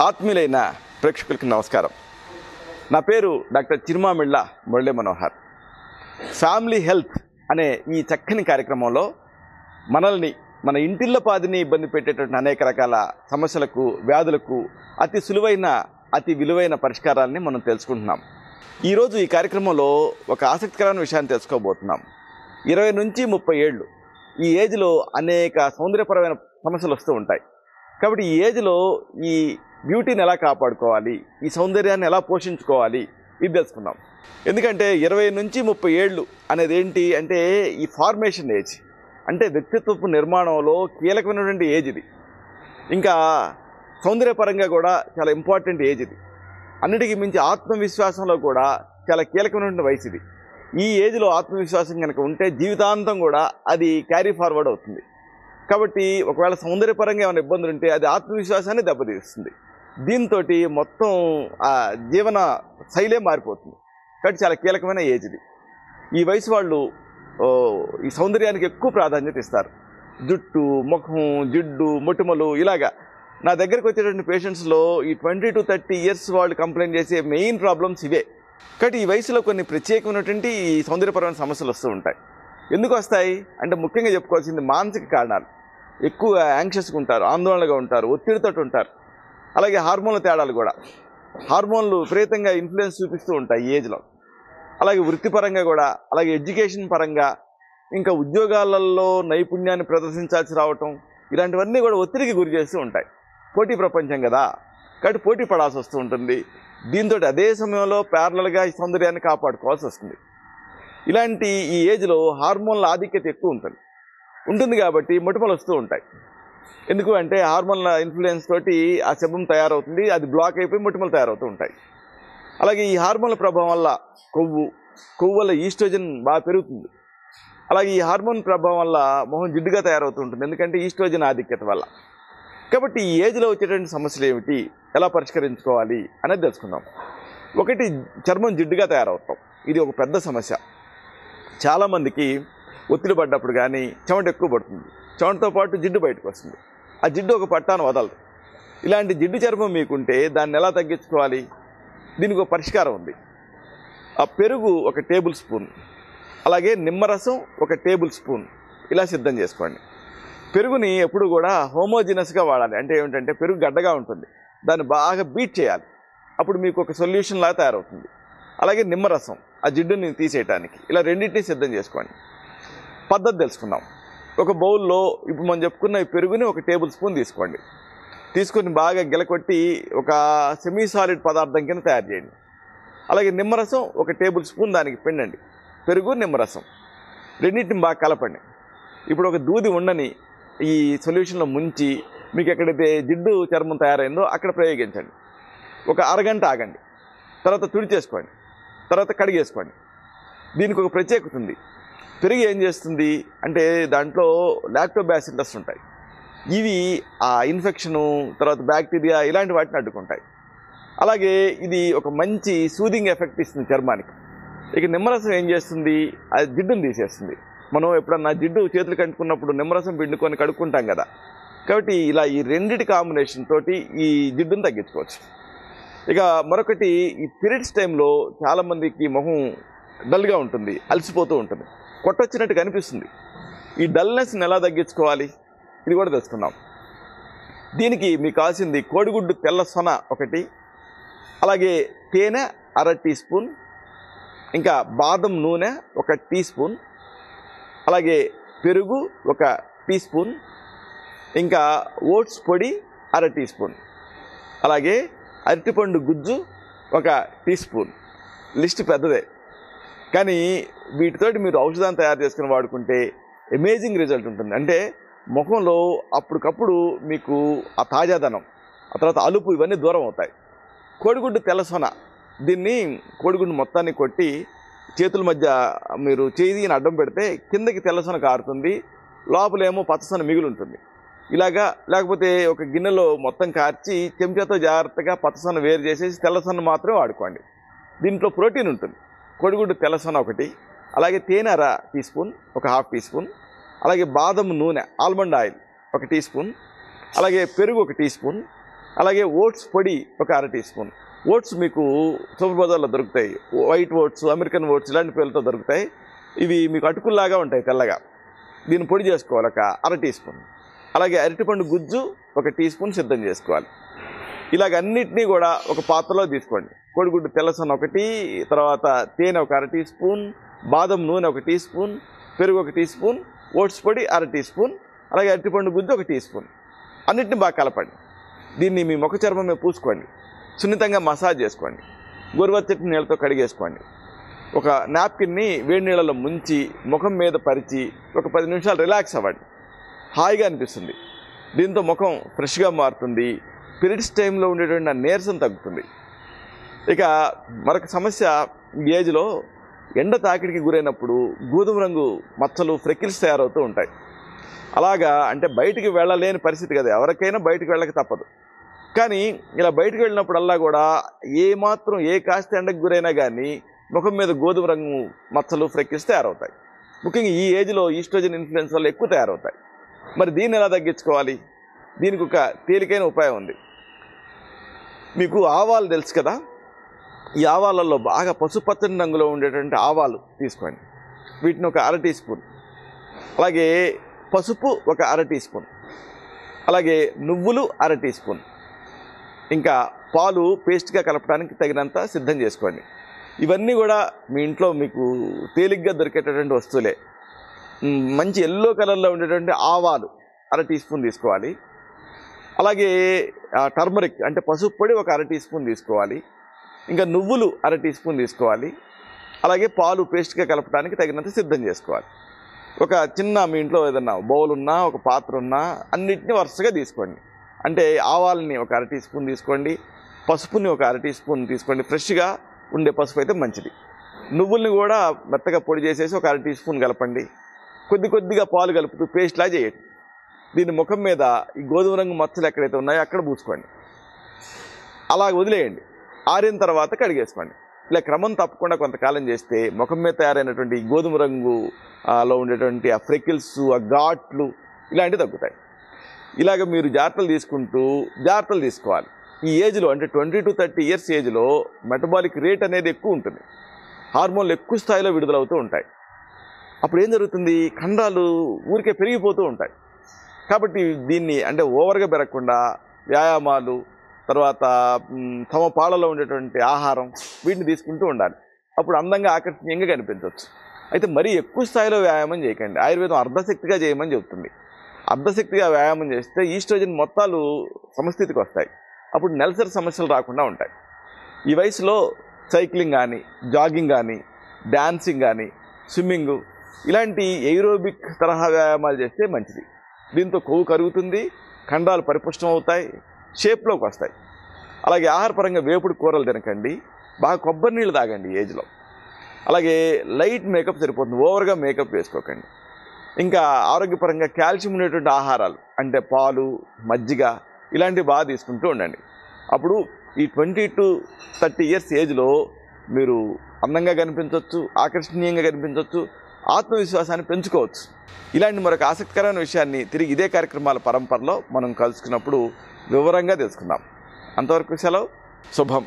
ఆత్మీయులైన ప్రేక్షకులకి నమస్కారం. నా పేరు doctor Chirumamilla Murali Manohar. Family health అనే ఈ చక్కని కార్యక్రమంలో మనల్ని మన ఇంటిల్లపాదిని ఇబ్బంది పెట్టేటువంటి అనేక రకాల సమస్యలకు వ్యాధులకు అతి సులువైన అతి విలువైన పరిష్కారాలని మనం తెలుసుకుంటున్నాం. ఈరోజు ఈ కార్యక్రమంలో ఒక ఆసక్తికరమైన విషయాన్ని తెలుసుకోబోతున్నాం. ఇరవై నుంచి ముప్పై ఏళ్ళు. ఈ ఏజ్లో అనేక సౌందర్యపరమైన సమస్యలు వస్తూ ఉంటాయి. కాబట్టి ఈ ఏజ్లో ఈ బ్యూటీని ఎలా కాపాడుకోవాలి? ఈ సౌందర్యాన్ని ఎలా పోషించుకోవాలి? ఇది తెలుసుకుందాం. ఎందుకంటే ఇరవై నుంచి ముప్పై ఏళ్ళు అనేది ఏంటి అంటే ఈ ఫార్మేషన్ ఏజ్ అంటే వ్యక్తిత్వపు నిర్మాణంలో కీలకమైనటువంటి ఏజ్ ఇది. ఇంకా సౌందర్యపరంగా కూడా చాలా ఇంపార్టెంట్ ఏజ్ ఇది. అన్నిటికీ మించి ఆత్మవిశ్వాసంలో కూడా చాలా కీలకమైనటువంటి వయసు ఇది. ఈ ఏజ్లో ఆత్మవిశ్వాసం కనుక ఉంటే జీవితాంతం కూడా అది క్యారీ ఫార్వర్డ్ అవుతుంది. కాబట్టి ఒకవేళ సౌందర్యపరంగా ఏమైనా ఇబ్బందులు ఉంటే అది ఆత్మవిశ్వాసాన్ని దెబ్బతీస్తుంది. దీంతో మొత్తం ఆ జీవన శైలే మారిపోతుంది. కాబట్టి చాలా కీలకమైన ఏజ్ ఇది. ఈ వయసు వాళ్ళు ఈ సౌందర్యానికి ఎక్కువ ప్రాధాన్యత ఇస్తారు. జుట్టు ముఖం జిడ్డు మొటిమలు ఇలాగా. నా దగ్గరకు వచ్చేటువంటి పేషెంట్స్లో ఈ ట్వంటీ టు థర్టీ ఇయర్స్ వాళ్ళు కంప్లైంట్ చేసే మెయిన్ ప్రాబ్లమ్స్ ఇవే. కాబట్టి ఈ వయసులో కొన్ని ప్రత్యేకమైనటువంటి ఈ సౌందర్యపరమైన సమస్యలు వస్తూ ఉంటాయి. ఎందుకు వస్తాయి? అంటే ముఖ్యంగా చెప్పుకోవాల్సింది మానసిక కారణాలు. ఎక్కువ యాంగ్షియస్గా ఉంటారు ఆందోళనగా ఉంటారు ఒత్తిడితో ఉంటారు. అలాగే హార్మోన్ల తేడాలు కూడా. హార్మోన్లు విపరీతంగా ఇన్ఫ్లుయెన్స్ చూపిస్తూ ఉంటాయి ఈ ఏజ్లో. అలాగే వృత్తిపరంగా కూడా అలాగే ఎడ్యుకేషన్ పరంగా ఇంకా ఉద్యోగాలలో నైపుణ్యాన్ని ప్రదర్శించాల్సి రావటం ఇలాంటివన్నీ కూడా ఒత్తిడికి గురి చేస్తూ ఉంటాయి. పోటీ ప్రపంచం కదా! కాబట్టి పోటీ పడాల్సి వస్తూ ఉంటుంది. దీంతో అదే సమయంలో ప్యారలల్గా ఈ సౌందర్యాన్ని కాపాడుకోవాల్సి వస్తుంది. ఇలాంటి ఈ ఏజ్లో హార్మోన్ల ఆధిక్యత ఎక్కువ ఉంటుంది. ఉంటుంది కాబట్టి మొటిమలు వస్తూ ఉంటాయి. ఎందుకు అంటే హార్మోన్ల ఇన్ఫ్లుయెన్స్ తోటి ఆ శబం తయారవుతుంది అది బ్లాక్ అయిపోయి మొటిమలు తయారవుతూ ఉంటాయి. అలాగే ఈ హార్మోన్ల ప్రభావం వల్ల కొవ్వు కొవ్వు వల్ల ఈస్ట్రోజన్ బాగా పెరుగుతుంది. అలాగే ఈ హార్మోన్ ప్రభావం వల్ల మొహం జిడ్డుగా తయారవుతూ ఉంటుంది ఎందుకంటే ఈస్ట్రోజన్ ఆధిక్యత వల్ల. కాబట్టి ఈ ఏజ్లో వచ్చేటువంటి సమస్యలు ఏమిటి ఎలా పరిష్కరించుకోవాలి అనేది తెలుసుకుందాం. ఒకటి చర్మం జిడ్డుగా తయారవుతాం ఇది ఒక పెద్ద సమస్య. చాలామందికి ఒత్తిడి పడ్డప్పుడు కానీ చెమట ఎక్కువ పడుతుంది. చెమటతో పాటు జిడ్డు బయటకు వస్తుంది. ఆ జిడ్డు ఒక పట్టాను వదలదు. ఇలాంటి జిడ్డు చర్మం మీకుంటే దాన్ని ఎలా తగ్గించుకోవాలి? దీనికి ఒక పరిష్కారం ఉంది. ఆ పెరుగు ఒక టేబుల్ స్పూన్. అలాగే నిమ్మరసం ఒక టేబుల్ స్పూన్. ఇలా సిద్ధం చేసుకోండి. పెరుగుని ఎప్పుడు కూడా హోమోజినస్గా వాడాలి. అంటే ఏమిటంటే పెరుగు గడ్డగా ఉంటుంది. దాన్ని బాగా బీట్ చేయాలి. అప్పుడు మీకు ఒక సొల్యూషన్ లాగా తయారవుతుంది. అలాగే నిమ్మరసం ఆ జిడ్డుని తీసేయటానికి. ఇలా రెండింటినీ సిద్ధం చేసుకోండి. పద్ధతి తెలుసుకుందాం. ఒక బౌల్లో ఇప్పుడు మనం చెప్పుకున్న ఈ పెరుగుని ఒక టేబుల్ స్పూన్ తీసుకోండి. తీసుకొని బాగా గిలకొట్టి ఒక సెమీ సాలిడ్ పదార్థం కింద తయారు చేయండి. అలాగే నిమ్మరసం ఒక టేబుల్ స్పూన్ దానికి పిండండి. పెరుగు నిమ్మరసం. రెండింటిని బాగా కలపండి. ఇప్పుడు ఒక దూది ఉండని ఈ సొల్యూషన్లో ముంచి మీకు ఎక్కడైతే జిడ్డు చర్మం తయారైందో అక్కడ ప్రయోగించండి. ఒక అరగంట ఆగండి. తర్వాత తుడిచేసుకోండి. తర్వాత కడిగేసుకోండి. దీనికి ఒక ప్రత్యేకత ఉంది. పెరుగు ఏం చేస్తుంది? అంటే దాంట్లో లాక్టోబ్యాసిల్లస్ ఉంటాయి. ఇవి ఆ ఇన్ఫెక్షను తర్వాత బ్యాక్టీరియా ఇలాంటి వాటిని అడ్డుకుంటాయి. అలాగే ఇది ఒక మంచి సూదింగ్ ఎఫెక్ట్ ఇస్తుంది చర్మానికి. ఇక నిమ్మరసం ఏం చేస్తుంది? అది జిడ్డును తీసేస్తుంది. మనం ఎప్పుడన్నా జిడ్డు చేతులు కంటుకున్నప్పుడు నిమ్మరసం పిండుకొని కడుక్కుంటాం కదా. కాబట్టి ఇలా ఈ రెండిటి కాంబినేషన్ తోటి ఈ జిడ్డును తగ్గించుకోవచ్చు. ఇక మరొకటి ఈ పీరియడ్స్ టైంలో చాలామందికి మొహం డల్గా ఉంటుంది అలసిపోతూ ఉంటుంది. కొట్టొచ్చినట్టు కనిపిస్తుంది. ఈ డల్నెస్ని ఎలా తగ్గించుకోవాలి? ఇది కూడా తెలుసుకుందాం. దీనికి మీకు కావాల్సింది కోడిగుడ్డు తెల్ల సొన ఒకటి అలాగే తేనె అర టీ స్పూన్ ఇంకా బాదం నూనె ఒక టీ స్పూన్ అలాగే పెరుగు ఒక టీ స్పూన్ ఇంకా ఓట్స్ పొడి అర టీ స్పూన్ అలాగే అరటిపండు గుజ్జు ఒక టీ స్పూన్. లిస్ట్ పెద్దదే. కానీ వీటితోటి మీరు ఔషధాన్ని తయారు చేసుకుని వాడుకుంటే అమేజింగ్ రిజల్ట్ ఉంటుంది. అంటే ముఖంలో అప్పటికప్పుడు మీకు ఆ తాజాదనం ఆ తర్వాత అలుపు ఇవన్నీ దూరం అవుతాయి. కోడిగుడ్డు తెల్లసొన దీన్ని కోడిగుడ్డు మొత్తాన్ని కొట్టి చేతుల మధ్య మీరు చేయిని అడ్డం పెడితే కిందకి తెల్లసొన కారుతుంది లోపలేమో పచ్చసొన మిగిలి ఉంటుంది ఇలాగా లేకపోతే ఒక గిన్నెలో మొత్తం కార్చి చెంచాతో జాగ్రత్తగా పచ్చసొన వేరు చేసేసి తెల్లసొన మాత్రమే వాడుకోండి. దీంట్లో ప్రోటీన్ ఉంటుంది. కోడిగుడ్డు తెలసన ఒకటి అలాగే తేనె అర టీ స్పూన్ ఒక హాఫ్ టీ స్పూన్ అలాగే బాదం నూనె ఆల్మండ్ ఆయిల్ ఒక టీ స్పూన్ అలాగే పెరుగు ఒక టీ స్పూన్ అలాగే ఓట్స్ పొడి ఒక అర టీ స్పూన్. ఓట్స్ మీకు సూపర్ బజార్లో దొరుకుతాయి. వైట్ ఓట్స్ అమెరికన్ ఓట్స్ ఇలాంటి పేర్లతో దొరుకుతాయి. ఇవి మీకు అటుకుల్లాగా ఉంటాయి తెల్లగా. దీన్ని పొడి చేసుకోవాలి ఒక అర టీ స్పూన్. అలాగే అరటిపండు గుజ్జు ఒక టీ స్పూన్ సిద్ధం చేసుకోవాలి. ఇలాగ అన్నిటినీ కూడా ఒక పాత్రలో తీసుకోండి. కోడిగుడ్డు తెల్లసొన్న ఒకటి తర్వాత తేనె ఒక అర టీ స్పూన్ బాదం నూనె ఒక టీ స్పూన్ పెరుగు ఒక టీ స్పూన్ ఓట్స్ పొడి అర టీ స్పూన్ అలాగే అరటిపండు గుజ్జు ఒక టీ స్పూన్. అన్నింటిని బాగా కలపండి. దీన్ని మీ ముఖ చర్మం పూసుకోండి. సున్నితంగా మసాజ్ చేసుకోండి. గోరువెచ్చటి నీళ్ళతో కడిగేసుకోండి. ఒక నాప్కిన్ని వేడి నీళ్ళలో ముంచి ముఖం మీద పరిచి ఒక పది నిమిషాలు రిలాక్స్ అవ్వండి. హాయిగా అనిపిస్తుంది. దీంతో ముఖం ఫ్రెష్గా మారుతుంది. పీరియడ్స్ టైంలో ఉండేటువంటి నీరసం తగ్గుతుంది. ఇక మరొక సమస్య ఈ ఏజ్లో ఎండ తాకిడికి గురైనప్పుడు గోధుమ రంగు మచ్చలు ఫ్రెకిల్స్ తయారవుతూ ఉంటాయి. అలాగా అంటే బయటికి వెళ్ళలేని పరిస్థితి కదా ఎవరికైనా బయటికి వెళ్ళక తప్పదు. కానీ ఇలా బయటికి వెళ్ళినప్పుడల్లా కూడా ఏ మాత్రం ఏ కాస్త ఎండకు గురైనా కానీ ముఖం మీద గోధుమ రంగు మచ్చలు ఫ్రెక్కిల్స్ తయారవుతాయి. ముఖ్యంగా ఈ ఏజ్లో ఈస్ట్రోజన్ ఇన్ఫ్లుయెన్స్ వల్ల ఎక్కువ తయారవుతాయి. మరి దీన్ని ఎలా తగ్గించుకోవాలి? దీనికి ఒక తేలికైన ఉపాయం ఉంది. మీకు ఆవాలు తెలుసు కదా? ఈ ఆవాలలో బాగా పసుపచ్చని రంగులో ఉండేటువంటి ఆవాలు తీసుకోండి. వీటిని ఒక అర టీ స్పూన్. అలాగే పసుపు ఒక అర టీ స్పూన్. అలాగే నువ్వులు అర టీ స్పూన్. ఇంకా పాలు పేస్ట్గా కలపడానికి తగినంత సిద్ధం చేసుకోండి. ఇవన్నీ కూడా మీ ఇంట్లో మీకు తేలిగ్గా దొరికేటటువంటి వస్తువులే. మంచి ఎల్లో కలర్లో ఉండేటువంటి ఆవాలు అర టీ స్పూన్ తీసుకోవాలి. అలాగే టర్మరిక్ అంటే పసుపు పొడి ఒక అర టీ స్పూన్ తీసుకోవాలి. ఇంకా నువ్వులు అర టీ స్పూన్ తీసుకోవాలి. అలాగే పాలు పేస్ట్గా కలపడానికి తగినంత సిద్ధం చేసుకోవాలి. ఒక చిన్న మీ ఇంట్లో ఏదన్నా బౌల్ ఉన్నా ఒక పాత్ర ఉన్నా అన్నిటిని వరుసగా తీసుకోండి. అంటే ఆవాలని ఒక అర టీ స్పూన్ తీసుకోండి. పసుపుని ఒక అర టీ స్పూన్ తీసుకోండి. ఫ్రెష్గా ఉండే పసుపు అయితే మంచిది. నువ్వుల్ని కూడా మెత్తగా పొడి చేసేసి ఒక అర టీ స్పూన్ కలపండి. కొద్ది కొద్దిగా పాలు కలుపుతూ పేస్ట్లా చేయండి. దీని ముఖం మీద ఈ గోధుమ రంగు మచ్చలు ఎక్కడైతే ఉన్నాయో అక్కడ పూసుకోండి. అలా వదిలేయండి. ఆరిన తర్వాత కడిగేసుకోండి. ఇలా క్రమం తప్పకుండా కొంతకాలం చేస్తే ముఖం మీద తయారైనటువంటి గోధుమ రంగు ఉండేటువంటి ఆ ఫ్రెకిల్స్ ఆ ఘాట్లు ఇలాంటివి తగ్గుతాయి. ఇలాగ మీరు జాగ్రత్తలు తీసుకుంటూ జాగ్రత్తలు తీసుకోవాలి. ఈ ఏజ్లో అంటే ట్వంటీ టు థర్టీ ఇయర్స్ ఏజ్లో మెటబాలిక్ రేట్ అనేది ఎక్కువ ఉంటుంది. హార్మోన్లు ఎక్కువ స్థాయిలో విడుదలవుతూ ఉంటాయి. అప్పుడు ఏం జరుగుతుంది? ఖండాలు ఊరికే పెరిగిపోతూ ఉంటాయి. కాబట్టి దీన్ని అంటే ఓవర్గా పెరగకుండా వ్యాయామాలు తర్వాత తమ పాలలో ఉండేటువంటి ఆహారం వీటిని తీసుకుంటూ ఉండాలి. అప్పుడు అందంగా ఆకర్షణీయంగా కనిపించవచ్చు. అయితే మరీ ఎక్కువ స్థాయిలో వ్యాయామం చేయకండి. ఆయుర్వేదం అర్ధశక్తిగా చేయమని చెబుతుంది. అర్ధశక్తిగా వ్యాయామం చేస్తే ఈస్ట్రోజన్ మొత్తాలు సమస్థితికి వస్తాయి. అప్పుడు నెలసరి సమస్యలు రాకుండా ఉంటాయి. ఈ వయసులో సైక్లింగ్ కానీ జాగింగ్ కానీ డ్యాన్సింగ్ కానీ స్విమ్మింగ్ ఇలాంటి ఎయిరోబిక్ తరహా వ్యాయామాలు చేస్తే మంచిది. దీంతో కొవ్వు కరుగుతుంది ఖండాలు పరిపుష్టం అవుతాయి షేప్లోకి వస్తాయి. అలాగే ఆహారపరంగా వేపుడు కూరలు తినకండి. బాగా కొబ్బరి నీళ్ళు తాగండి ఏజ్లో. అలాగే లైట్ మేకప్ సరిపోతుంది. ఓవర్గా మేకప్ వేసుకోకండి. ఇంకా ఆరోగ్యపరంగా కాల్షియం ఉండేటువంటి ఆహారాలు అంటే పాలు మజ్జిగ ఇలాంటివి బాగా తీసుకుంటూ ఉండండి. అప్పుడు ఈ ట్వంటీ టు థర్టీ ఇయర్స్ ఏజ్లో మీరు అందంగా కనిపించవచ్చు ఆకర్షణీయంగా కనిపించవచ్చు ఆత్మవిశ్వాసాన్ని పెంచుకోవచ్చు. ఇలాంటి మరొక ఆసక్తికరమైన విషయాన్ని తిరిగి ఇదే కార్యక్రమాల పరంపరలో మనం కలుసుకున్నప్పుడు వివరంగా తెలుసుకుందాం. అంతవరకు సెలవు. శుభం.